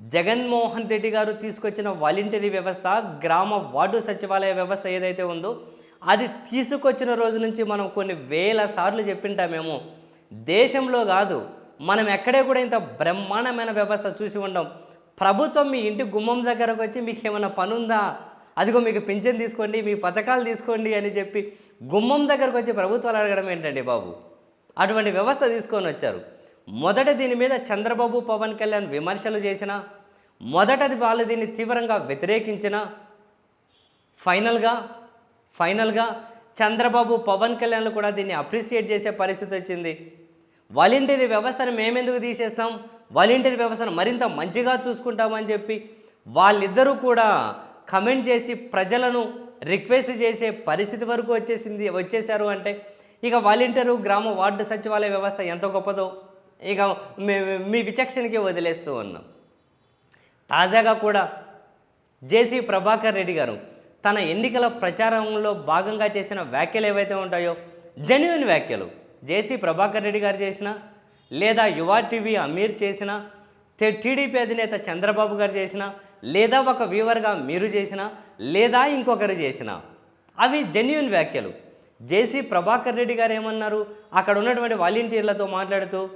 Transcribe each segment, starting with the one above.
జగన్మోహన్ రెడ్డి గారు తీసుకొచ్చిన వాలంటరీ వ్యవస్థ గ్రామ వార్డు సచివాలయ వ్యవస్థ ఏదైతే ఉందో అది తీసుకొచ్చిన రోజు నుంచి మనం కొన్ని వేల సార్లు చెప్పింటామేమో. దేశంలో కాదు మనం ఎక్కడే కూడా ఇంత బ్రహ్మాండమైన వ్యవస్థ చూసి ఉండం. ప్రభుత్వం మీ ఇంటి గుమ్మం దగ్గరకు వచ్చి మీకు ఏమైనా పని ఉందా అదిగో మీకు పింఛన్ తీసుకోండి మీ పథకాలు తీసుకోండి అని చెప్పి గుమ్మం దగ్గరకు వచ్చి ప్రభుత్వాలు అడగడం ఏంటండి బాబు? అటువంటి వ్యవస్థ తీసుకొని వచ్చారు. మొదట దీని మీద చంద్రబాబు పవన్ కళ్యాణ్ విమర్శలు చేసిన మొదటది వాళ్ళు దీన్ని తీవ్రంగా వ్యతిరేకించిన ఫైనల్గా ఫైనల్గా చంద్రబాబు పవన్ కళ్యాణ్ కూడా దీన్ని అప్రిషియేట్ చేసే పరిస్థితి వచ్చింది. వాలంటీరీ వ్యవస్థను మేమెందుకు తీసేస్తాం? వాలంటీరీ వ్యవస్థను మరింత మంచిగా చూసుకుంటామని చెప్పి వాళ్ళిద్దరూ కూడా కమెంట్ చేసి ప్రజలను రిక్వెస్ట్ చేసే పరిస్థితి వరకు వచ్చేసింది వచ్చేసారు అంటే ఇక వాలంటీరు గ్రామ వార్డు సచివాలయ వ్యవస్థ ఎంత గొప్పదో. ఇక మీ- మీ విచక్షణకి వదిలేస్తూ ఉన్నాం. తాజాగా కూడా జేసీ ప్రభాకర్ రెడ్డి గారు తన ఎన్నికల ప్రచారంలో భాగంగా చేసిన వ్యాఖ్యలు ఏవైతే ఉంటాయో జెన్యున్ వ్యాఖ్యలు జేసీ ప్రభాకర్ రెడ్డి గారు చేసిన లేదా యువ టీవీ అమీర్ చేసిన టీడీపీ అధినేత చంద్రబాబు గారు చేసిన లేదా ఒక వ్యూవర్గా మీరు చేసిన లేదా ఇంకొకరు చేసిన అవి జెన్యున్ వ్యాఖ్యలు. జేసీ ప్రభాకర్ రెడ్డి గారు ఏమన్నారు? అక్కడ ఉన్నటువంటి వాలంటీర్లతో మాట్లాడుతూ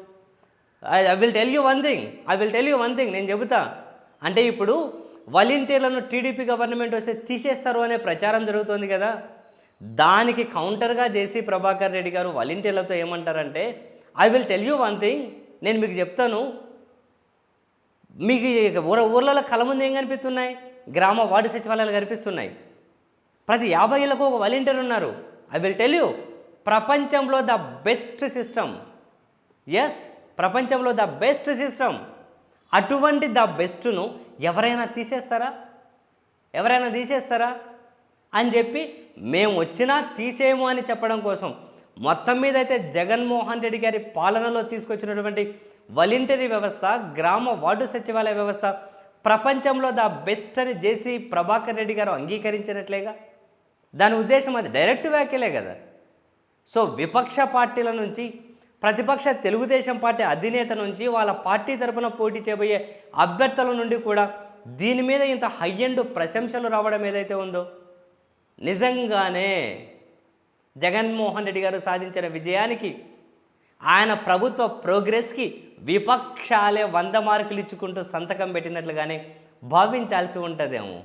I will tell you one thing I will tell you one thing నేను చెబుతా. అంటే ఇప్పుడు వాలంటీర్లను టీడీపీ గవర్నమెంట్ వస్తే తీసేస్తారు అనే ప్రచారం జరుగుతోంది కదా. దానికి కౌంటర్గా జేసీ ప్రభాకర్ రెడ్డి గారు వాలంటీర్లతో ఏమంటారంటే I will tell you one thing నేను మీకు చెప్తాను. మీకు ఊర ఊర్లలో కళ ముందు ఏం కనిపిస్తున్నాయి? గ్రామ వార్డు సచివాలయాలు కనిపిస్తున్నాయి. ప్రతి యాభై ఏళ్ళకు ఒక వాలంటీర్ ఉన్నారు. ఐ విల్ టెల్ యూ ప్రపంచంలో ద బెస్ట్ సిస్టమ్ ఎస్ ప్రపంచంలో ద బెస్ట్ సిస్టమ్. అటువంటి ద బెస్ట్ను ఎవరైనా తీసేస్తారా? ఎవరైనా తీసేస్తారా? అని చెప్పి మేము వచ్చినా తీసేయము అని చెప్పడం కోసం మొత్తం మీద అయితే జగన్మోహన్ రెడ్డి గారి పాలనలో తీసుకొచ్చినటువంటి వాలంటరీ వ్యవస్థ గ్రామ వార్డు సచివాలయ వ్యవస్థ ప్రపంచంలో ద బెస్ట్ అని జేసీ ప్రభాకర్ రెడ్డి గారు అంగీకరించినట్లేగా? దాని ఉద్దేశం అది డైరెక్ట్ వ్యాఖ్యలే కదా. సో విపక్ష పార్టీల నుంచి ప్రతిపక్ష తెలుగుదేశం పార్టీ అధినేత నుంచి వాళ్ళ పార్టీ తరపున పోటీ చేయబోయే అభ్యర్థుల నుండి కూడా దీని మీద ఇంత హై ప్రశంసలు రావడం ఏదైతే ఉందో నిజంగానే జగన్మోహన్ రెడ్డి గారు సాధించిన విజయానికి ఆయన ప్రభుత్వ ప్రోగ్రెస్కి విపక్షాలే వంద మార్కులు ఇచ్చుకుంటూ సంతకం పెట్టినట్లుగానే భావించాల్సి ఉంటుందేమో.